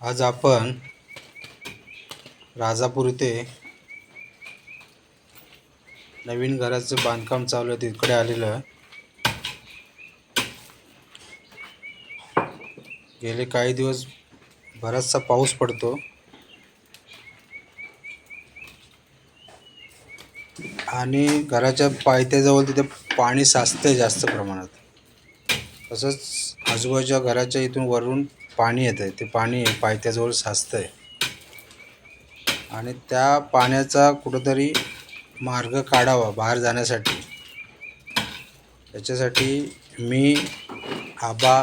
आज आपण राजापूर इथे नवीन घराचं बांधकाम चालू आहे तिकडे आलेलं आहे. गेले काही दिवस बराचसा पाऊस पडतो. आणि घराच्या पायथ्याजवळ तिथे पाणी साचते जास्त प्रमाणात. तसंच आजूबाजूच्या घराच्या इथून वरून पाणी येतं आहे ते पाणी पायथ्याजवळ साचतं आहे आणि त्या पाण्याचा कुठंतरी मार्ग काढावा बाहेर जाण्यासाठी. त्याच्यासाठी मी आबा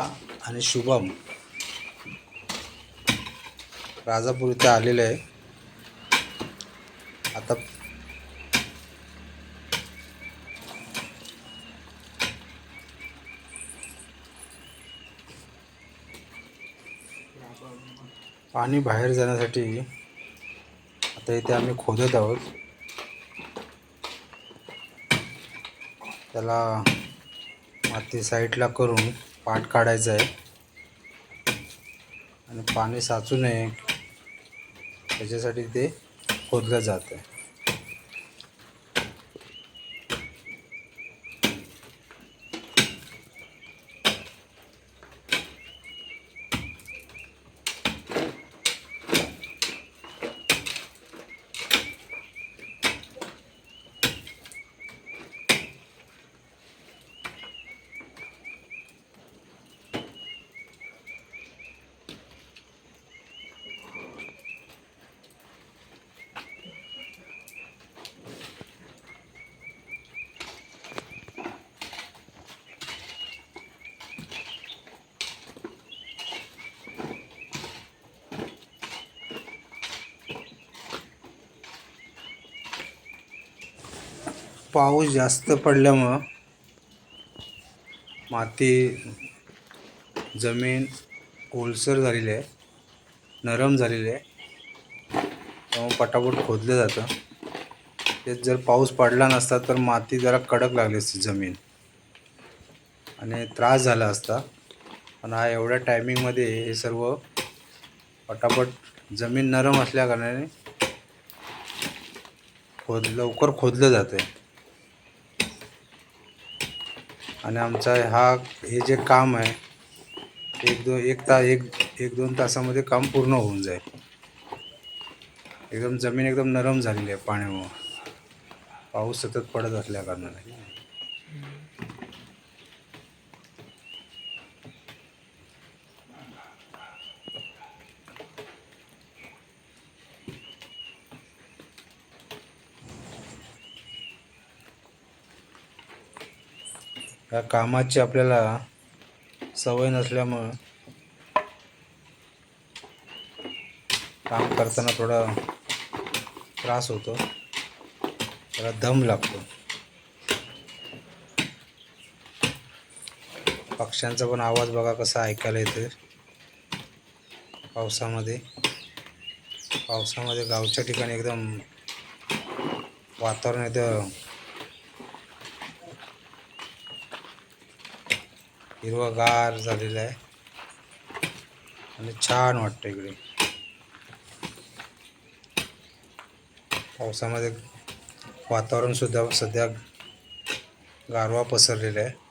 आणि शुभम राजापूर इथं आलेलं आहे. आता पाणी बाहेर जाण्यासाठी आता इथे आम्ही खोदत आहोत. त्याला माती साईडला करून पाठ काढायचं आहे. आणि पाणी साचू नये त्याच्यासाठी ते खोदलं जातं आहे. पाऊस जास्त पडल्यामुळं माती जमीन ओलसर झालेली आहे नरम झालेली आहे. त्यामुळे पटापट खोदलं जातं. तेच जर पाऊस पडला नसता तर माती जरा कडक लागली असती जमीन. आणि त्रास झाला असता. पण हा एवढ्या टायमिंगमध्ये हे सर्व पटापट जमीन नरम असल्याकारणाने खोद लवकर खोदलं जातं आहे आणि आमचा हा हे जे काम आहे एक दोन एक ता एक एक दोन तासामध्ये काम पूर्ण होऊन जाईल. एकदम जमीन एकदम नरम झालेली आहे पाण्यामुळं. पाऊस सतत पडत असल्या कारणाने. या कामाची आपल्याला सवय नसल्यामुळं काम करताना थोडा त्रास होतो. त्याला दम लागतो. पक्ष्यांचा पण आवाज बघा कसा ऐकायला येतो पावसामध्ये. पावसामध्ये गावच्या ठिकाणी एकदम वातावरण एकदम हिरवगार झालेलं आहे. आणि छान वाटतं इकडे. पावसामध्ये वातावरणसुद्धा सध्या गारवा पसरलेला आहे.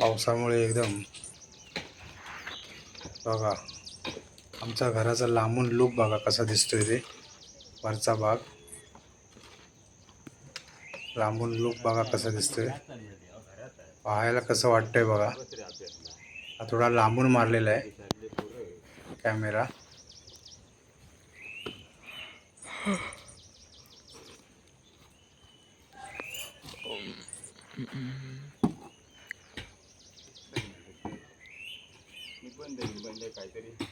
पावसामुळे एकदम बघा आमच्या घराचा लांबून लूक बघा कसा दिसतोय ते. वरचा भाग. लांबून लूक बघा कसा दिसतोय. पाहायला कसं वाटतंय बघा. हा थोडा लांबून मारलेला आहे कॅमेरा. काहीतरी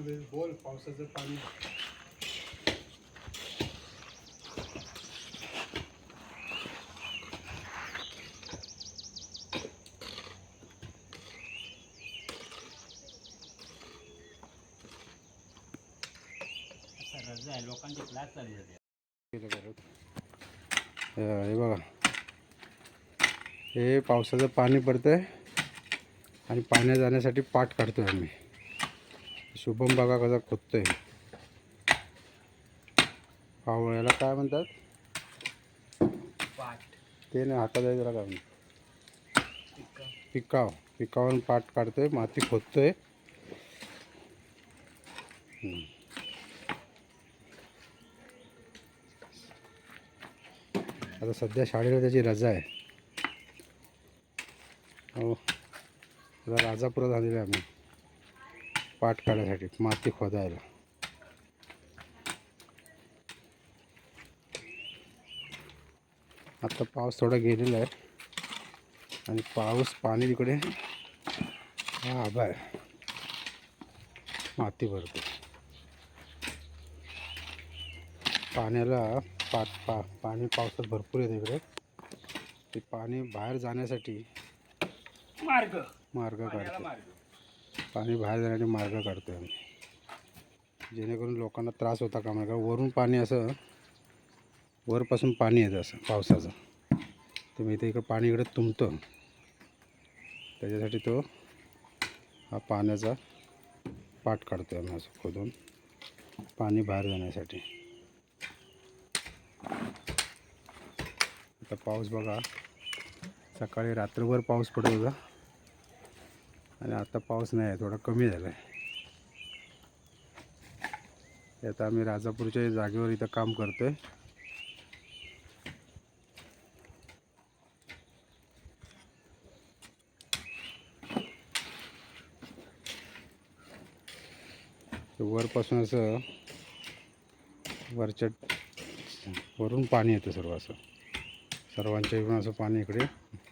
सांग बोल पावसाचं पाणी. लोकांचे क्लास चालू झाले हे बघा. हे पावसाचं पाणी पडतंय आणि पाण्या जाण्यासाठी पाठ काढतोय आम्ही. शुभम बघा कसा खोदतोय? पावळ्याला काय म्हणतात? ते नाही हातात आहे जरा काय पिकाव. पिकावरून पाठ काढतोय माती खोदतोय. आता सध्या शाळेला त्याची रजा आहे. हो. राजापुरात आलेलो आहे आम्ही. पाठ काढायसाठी माती खोदायला. आता पाऊस थोडा गेलेला आहे. आणि पाऊस पाणी तिकडे. हा आहे माती भरतो पाण्याला पा पा पाणी पावसात भरपूर येते इकडे. ते पाणी बाहेर जाण्यासाठी मार्ग. मार्ग काढतो पाणी बाहेर जाण्यासाठी मार्ग काढतो आम्ही. जेणेकरून लोकांना त्रास होता कामा नये. कारण वरून पाणी असं वरपासून पाणी येतं असं पावसाचं. तर मी इथे इकडं पाणी इकडं तुंबतं त्याच्यासाठी तो हा पाण्याचा पाठ काढतो आम्ही असं खोदून. पाणी बाहेर जाण्यासाठी. आता पाऊस बघा. सकाळी रात्रभर पाऊस पडत होता. आणि आता पाऊस नाही आहे थोडा कमी झाला आहे आता आम्ही राजापूरच्या जागेवर इथं काम करतो आहे वरपासून असं वरच्या वरून पाणी येतं सर्व असं. सर्वांच्या इकडून असं पाणी इकडे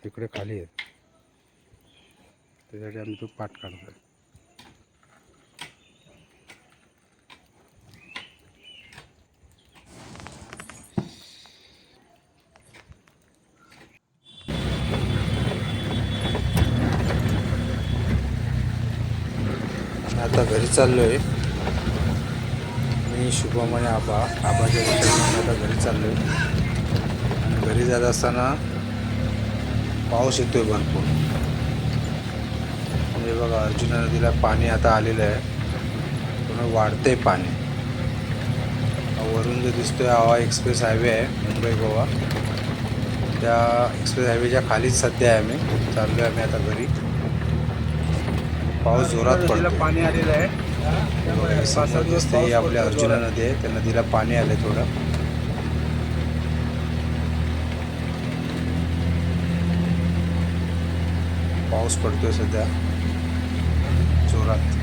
इकडे खाली येतं. त्यासाठी आम्ही तो पाठ काढतो आता घरी चाललो आहे मी शुभम आणि आबा आबाच्या आता घरी चाललो आहे घरी जात असताना पाऊस येतोय भरपूर. म्हणजे बघा अर्जुना नदीला पाणी आता आलेलं आहे. पूर्ण वाढते पाणी. वरून जे दिसतो आहे एक्सप्रेस हायवे आहे मुंबई गोवा. त्या एक्सप्रेस हायवेच्या खालीच सध्या आहे आम्ही. चाललो आहे आम्ही आता घरी. पाऊस जोरात पडला पाणी आलेलं आहे. दिसते ही आपल्या अर्जुना नदी आहे. त्या नदीला पाणी आलं आहे थोडं. पाऊस पडतोय सध्या. जोरात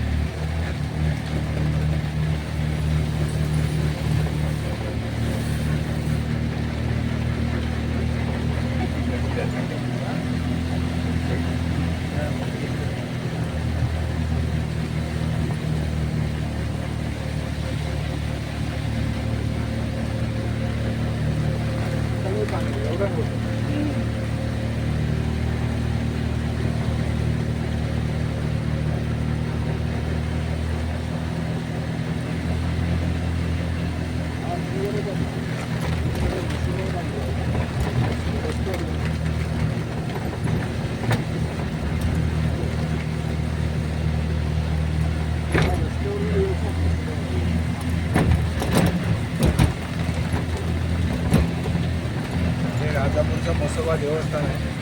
हे राजापूरचं देवस्थान आहे.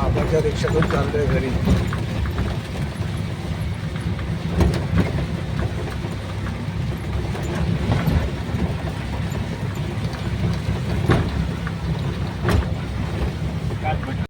आबाच्या रिक्षातून चालतोय घरी.